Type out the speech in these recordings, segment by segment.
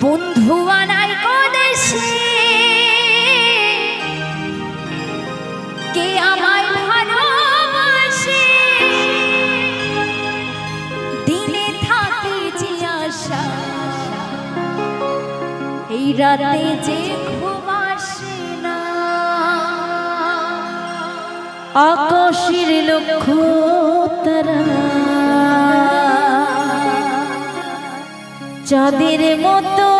বন্ধু আনাই কদেশে। কে আমায় ভালোবাসে? দিনে থাকি যে আশা। এই রাতে যে ঘুম আসে না। আকাশের লক্ষ্য তারা। চাঁদের মতো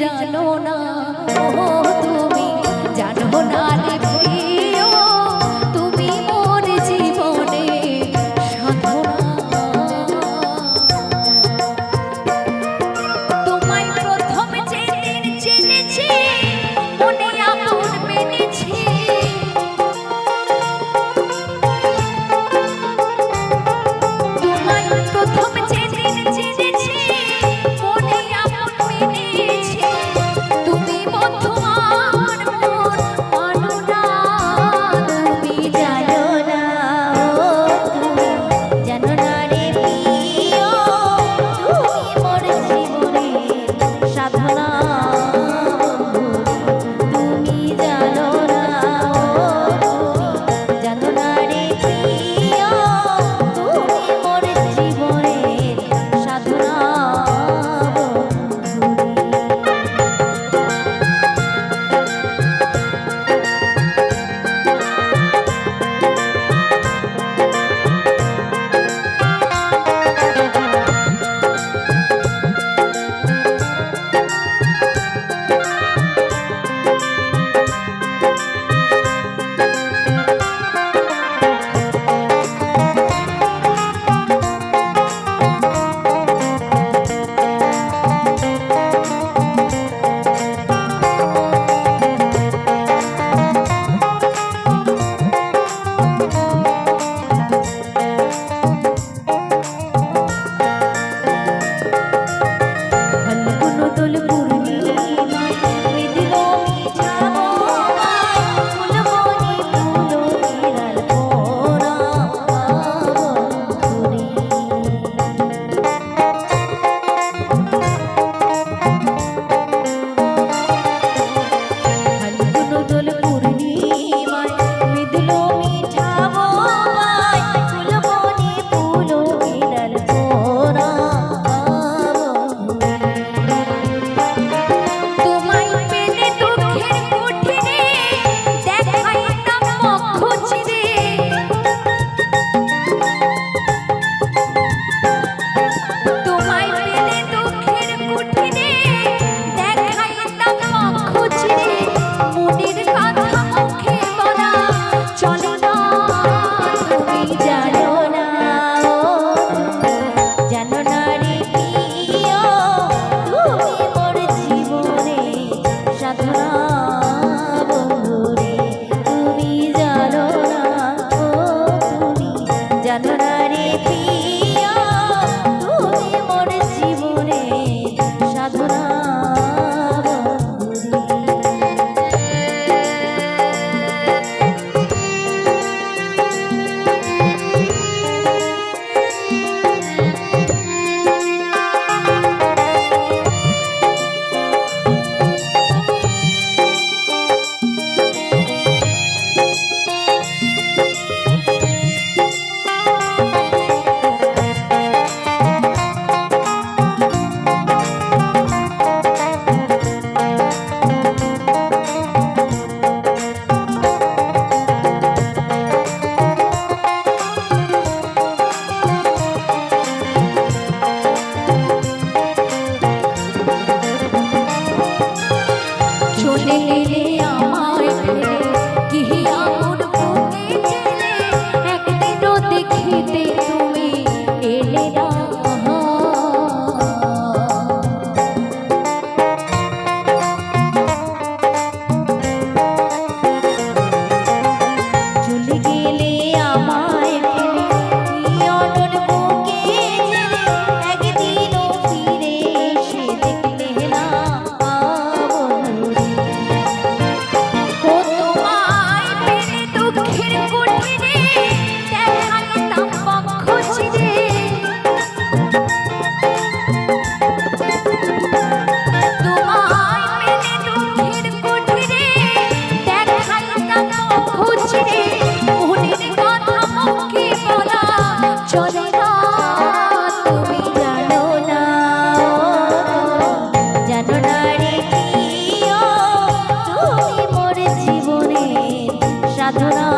জানো না। ও তুমি জানো না রে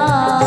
啊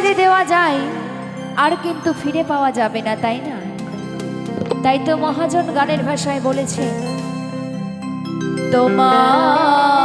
ছেড়ে দেওয়া যায়, আর কিন্তু ফিরে পাওয়া যাবে না, তাই না? তাই তো মহাজন গানের ভাষায় বলেছে, তোমার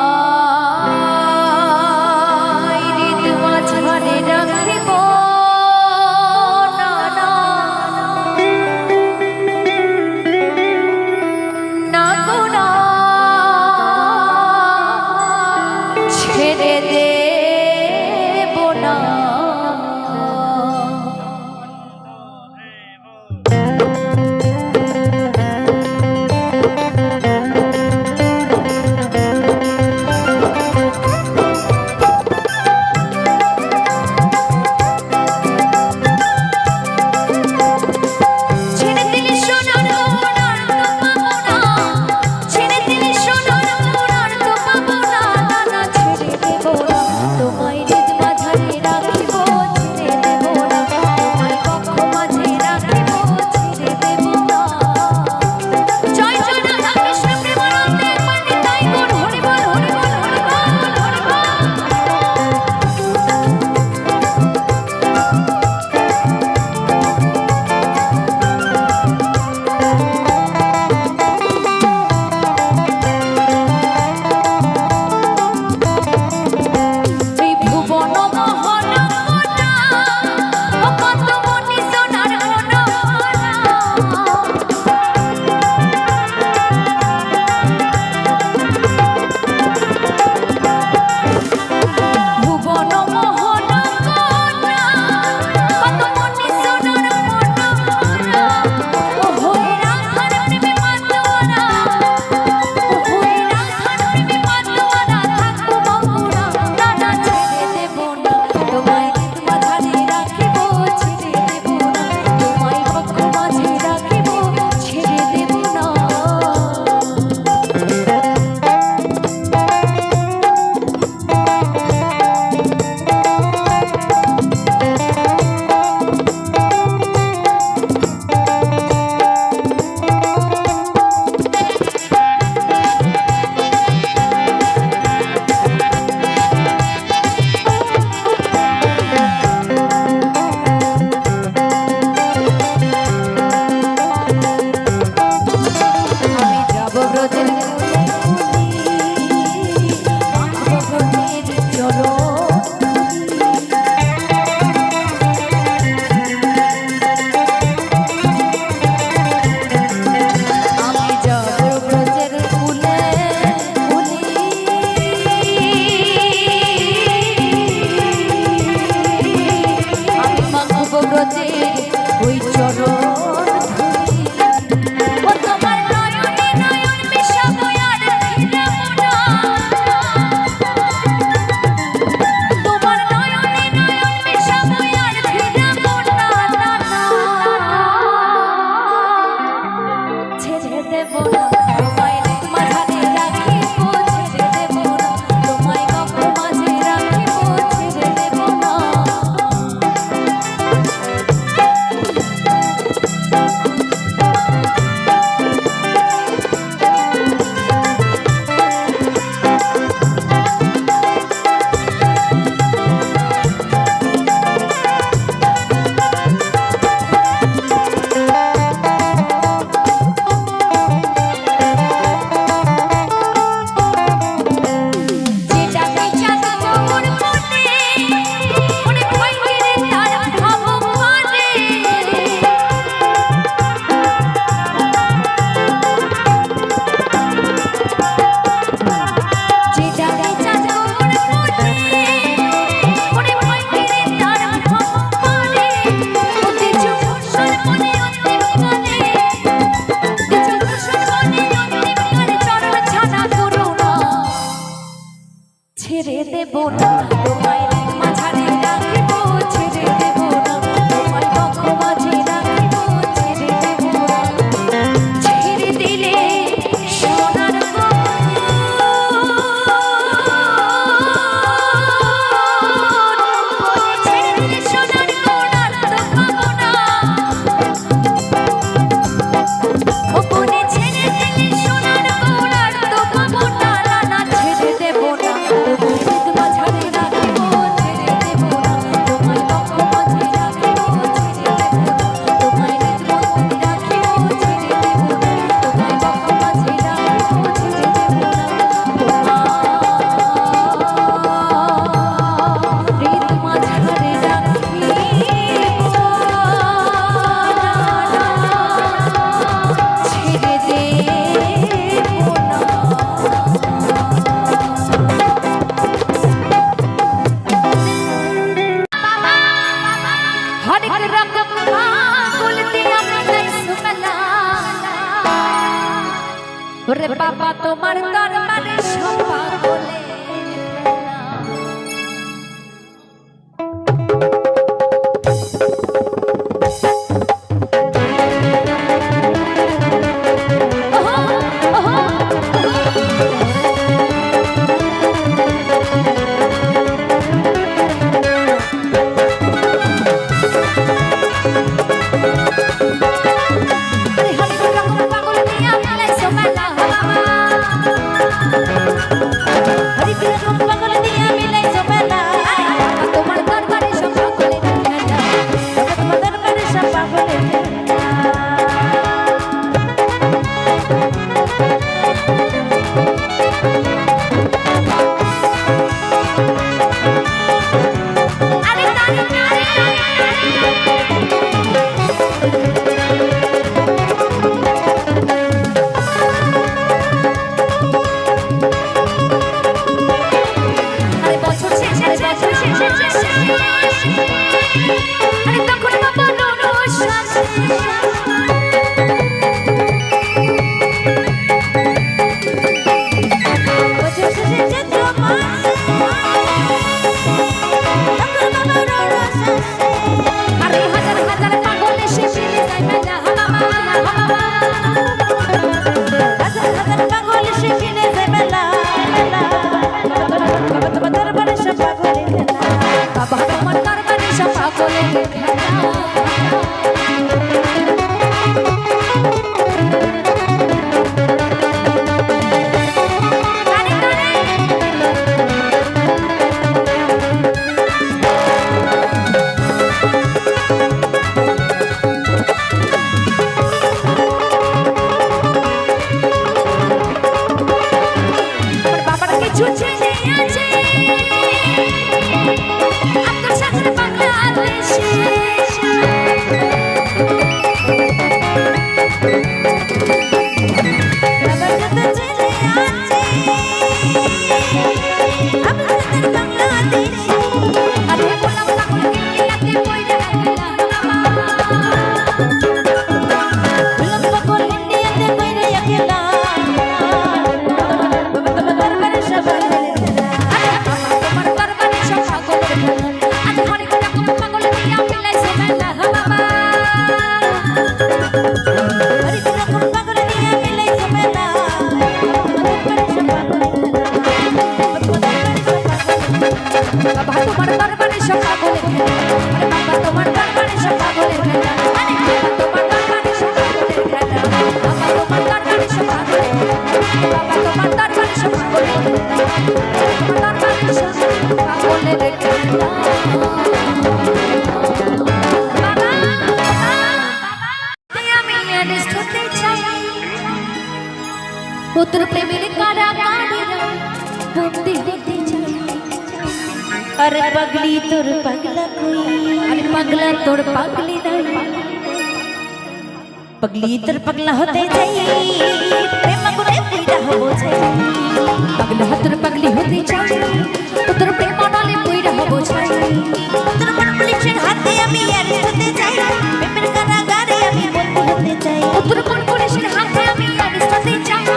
ওরে বাবা তোমার দরবারে সব বলে अरे पगली तोर पगला कोई। अरे पगला तोर पगली दाई पगली तोर पगला होते जाई। प्रेम गुने पूरा हो छै पगला तोर पगली होते जाई। तोर प्रेम नाले पूरा हो छै तोर मन पुलिस छे हाथे अभी यार होते जाई। प्रेम करा गारे अभी बोलते होते जाई। तोर मन पुलिस छे हाथे अभी यार होते जाई।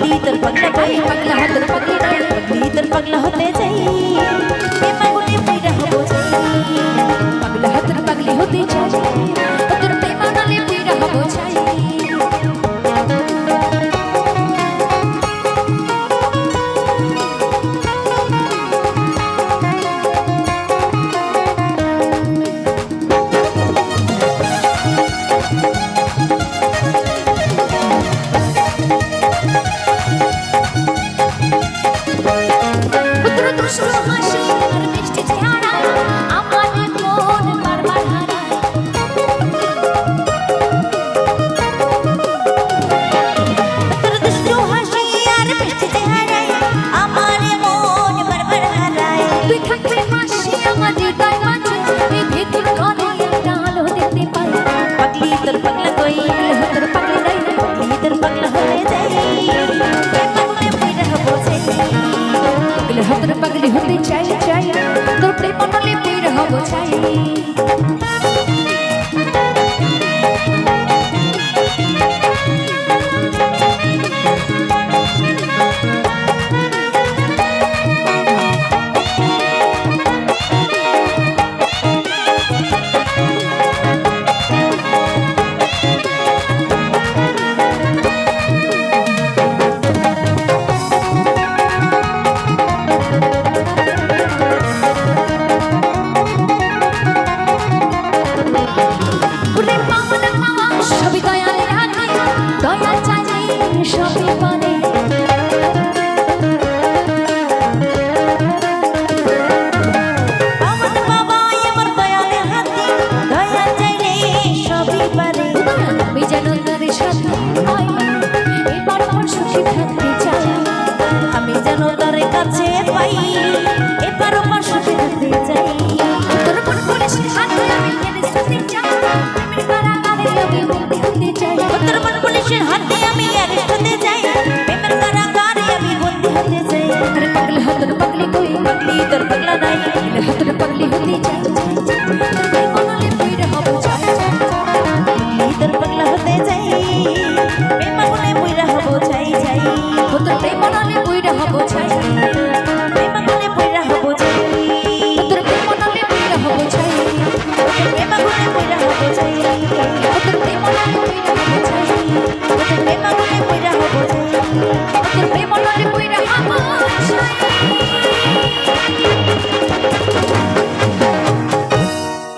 पगली तर पगला पगली पगला तर पगली तर पगली तर पगला होते जाई। पे मगुने पे रहो जाई। पगला तर पगली होते जाई। तर पे मगुने पे रहो जाई। 这位